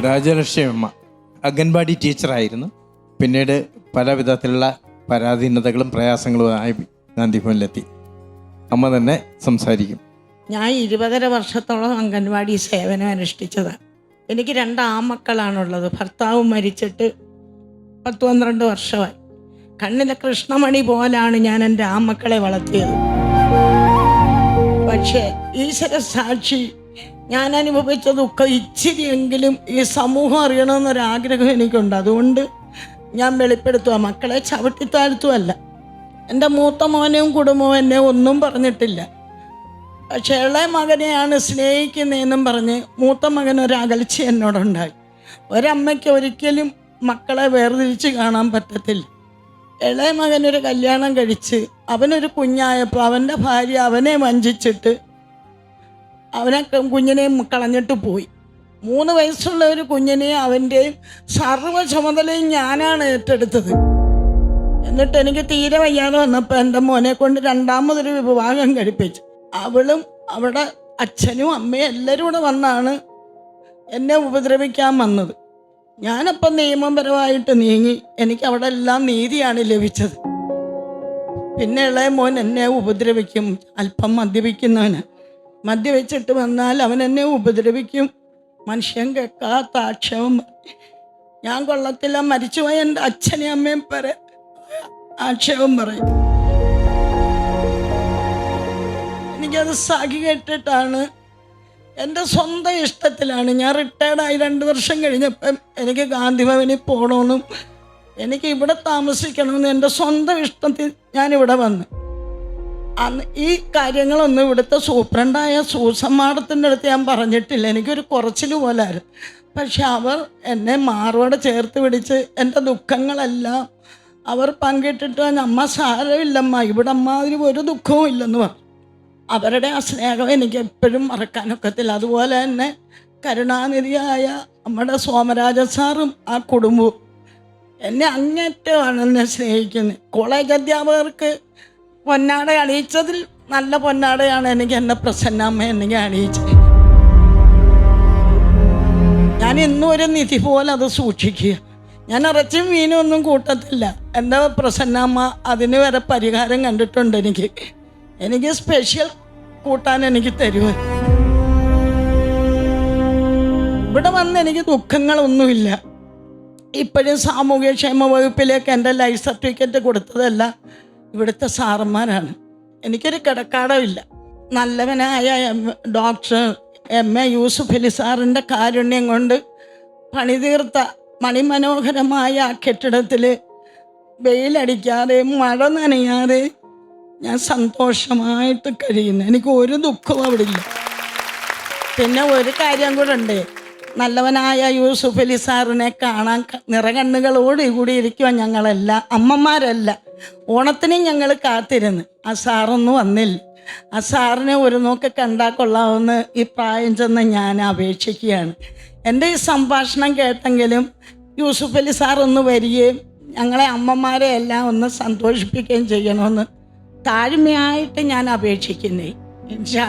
രാജലക്ഷ്മി അമ്മ അംഗൻവാടി ടീച്ചറായിരുന്നു. പിന്നീട് പല വിധത്തിലുള്ള പരാധീനതകളും പ്രയാസങ്ങളുമായി ഗാന്ധി ഭവനിലെത്തി അമ്മ തന്നെ സംസാരിക്കും. ഞാൻ ഇരുപതര വർഷത്തോളം അംഗൻവാടി സേവനം അനുഷ്ഠിച്ചതാണ് എനിക്ക് രണ്ട് ആമക്കളാണുള്ളത് ഭർത്താവ് മരിച്ചിട്ട് പത്ത് പന്ത്രണ്ട് വർഷമായി. കണ്ണിലെ കൃഷ്ണമണി പോലാണ് ഞാൻ എന്റെ ആമക്കളെ വളർത്തിയത്. പക്ഷേ ഈശ്വര സാക്ഷി ഞാൻ അനുഭവിച്ച ദുഃഖം ഇച്ചിരിയെങ്കിലും ഈ സമൂഹം അറിയണമെന്നൊരാഗ്രഹം എനിക്കുണ്ട്. അതുകൊണ്ട് ഞാൻ വെളിപ്പെടുത്തുക മക്കളെ ചവിട്ടിത്താഴ്ത്തുമല്ല എന്റെ മൂത്ത മോനെയും കുടുംബവും എന്നെ ഒന്നും പറഞ്ഞിട്ടില്ല. പക്ഷെ ഇളയ മകനെയാണ് സ്നേഹിക്കുന്നതെന്നും പറഞ്ഞ് മൂത്ത മകൻ ഒരകൽച്ച എന്നോടുണ്ടായി. ഒരമ്മയ്ക്ക് ഒരിക്കലും മക്കളെ വേർതിരിച്ച് കാണാൻ പറ്റത്തില്ല. ഇളയ മകനൊരു കല്യാണം കഴിച്ച് അവനൊരു കുഞ്ഞായപ്പോൾ അവന്റെ ഭാര്യ അവനെ വഞ്ചിച്ചിട്ട് അവനെ കുഞ്ഞിനെ കളഞ്ഞിട്ട് പോയി. മൂന്ന് വയസ്സുള്ള ഒരു കുഞ്ഞിനെ അവന്റെയും സർവ ചുമതലയും ഞാനാണ് ഏറ്റെടുത്തത്. എന്നിട്ട് എനിക്ക് തീരെ വയ്യാതെ വന്നപ്പോൾ എന്റെ മോനെ കൊണ്ട് രണ്ടാമതൊരു വിവാഹം കഴിപ്പിച്ചു. അവളും അവിടെ അച്ഛനും അമ്മയും എല്ലാവരും കൂടെ വന്നാണ് എന്നെ ഉപദ്രവിക്കാൻ വന്നത്. ഞാനപ്പം നിയമപരമായിട്ട് നീങ്ങി എനിക്ക് അവിടെ എല്ലാം നീതിയാണ് ലഭിച്ചത്. പിന്നെ ഇളയ മോൻ എന്നെ ഉപദ്രവിക്കും അല്പം മദ്യപിക്കുന്നവന്. മദ്യപിച്ചിട്ട് വന്നാൽ അവൻ എന്നെ ഉപദ്രവിക്കും. മനുഷ്യൻ കേൾക്കാത്ത ആക്ഷേപം. ഞാൻ കൊള്ളത്തില്ല മരിച്ചുപോയ എന്റെ അച്ഛനെയും അമ്മയും പറ ആക്ഷേപം പറയും. എനിക്കത് സഖി കേട്ടിട്ടാണ് എന്റെ സ്വന്തം ഇഷ്ടത്തിലാണ്. ഞാൻ റിട്ടയർഡായി രണ്ട് വർഷം കഴിഞ്ഞപ്പം എനിക്ക് ഗാന്ധിഭവനിൽ പോകണമെന്നും എനിക്ക് ഇവിടെ താമസിക്കണമെന്നും എന്റെ സ്വന്തം ഇഷ്ടത്തിൽ ഞാനിവിടെ വന്നു. അന്ന് ഈ കാര്യങ്ങളൊന്നും ഇവിടുത്തെ സൂപ്രണ്ടായ സൂസൻ മാഡത്തിന്റെ അടുത്ത് ഞാൻ പറഞ്ഞിട്ടില്ല. എനിക്കൊരു കുറച്ചിൽ പോലായിരുന്നു. പക്ഷെ അവർ എന്നെ മാറോടെ ചേർത്ത് പിടിച്ച് എന്റെ ദുഃഖങ്ങളെല്ലാം അവർ പങ്കിട്ടിട്ട് അമ്മ സാരമില്ലമ്മ ഇവിടെ അമ്മാതിരി ഒരു ദുഃഖവും ഇല്ലെന്ന് പറഞ്ഞു. അവരുടെ ആ സ്നേഹം എനിക്ക് എപ്പോഴും മറക്കാനൊക്കത്തില്ല അതുപോലെ തന്നെ കരുണാനിധിയായ നമ്മുടെ സോമരാജ സാറും ആ കുടുംബവും എന്നെ അങ്ങേറ്റമാണ് എന്നെ സ്നേഹിക്കുന്നത്. കോളേജ് അധ്യാപകർക്ക് പൊന്നാട അണിയിച്ചതിൽ നല്ല പൊന്നാടയാണ് എനിക്ക് എന്നെ പ്രസന്നമ്മ എനിക്ക് അണിയിച്ചത്. ഞാൻ ഇന്നും ഒരു നിധി പോലെ അത് സൂക്ഷിക്കുക. ഞാൻ ഇറച്ചും മീനും ഒന്നും കൂട്ടത്തില്ല. എന്റെ പ്രസന്നമ്മ അതിന് വരെ പരിഹാരം കണ്ടിട്ടുണ്ട് എനിക്ക്. എനിക്ക് സ്പെഷ്യൽ കൂട്ടാൻ എനിക്ക് തരുമോ ഇവിടെ വന്ന് എനിക്ക് ദുഃഖങ്ങളൊന്നുമില്ല. ഇപ്പോഴും സാമൂഹ്യക്ഷേമ വകുപ്പിലേക്ക് എന്റെ ലൈഫ് സർട്ടിഫിക്കറ്റ് കൊടുത്തതല്ല. ഇവിടുത്തെ സാറന്മാരാണ്. എനിക്കൊരു കിടക്കാടമില്ല നല്ലവനായ doctor M A Yusuf Ali സാറിന്റെ കാരുണ്യം കൊണ്ട് പണിതീർത്ത മണിമനോഹരമായ ആ കെട്ടിടത്തിൽ വെയിലടിക്കാതെ മഴ നനയാതെ ഞാൻ സന്തോഷമായിട്ട് കഴിയുന്നു. എനിക്ക് ഒരു ദുഃഖവും അവിടെ ഇല്ല പിന്നെ ഒരു കാര്യം കൂടെ ഉണ്ട്. നല്ലവനായ യൂസുഫ് അലി സാറിനെ കാണാൻ നിറകണ്ണുകളോടുകൂടി ഇരിക്കുക ഞങ്ങളെല്ലാം. അമ്മമാരല്ല. ഓണത്തിന് ഞങ്ങൾ കാത്തിരുന്ന്. ആ സാറൊന്നും വന്നില്ല. ആ സാറിനെ ഒരു നോക്ക് കണ്ടാൽ കൊള്ളാമെന്ന് ഈ പ്രായം ചെന്ന് ഞാൻ അപേക്ഷിക്കുകയാണ്. എന്റെ ഈ സംഭാഷണം കേട്ടെങ്കിലും യൂസുഫ് അലി സാർ ഒന്ന് വരികയും ഞങ്ങളെ അമ്മമാരെ എല്ലാം ഒന്ന് സന്തോഷിപ്പിക്കുകയും ചെയ്യണമെന്ന് താഴ്മയായിട്ട് ഞാൻ അപേക്ഷിക്കുന്നേ. ഇൻഷാ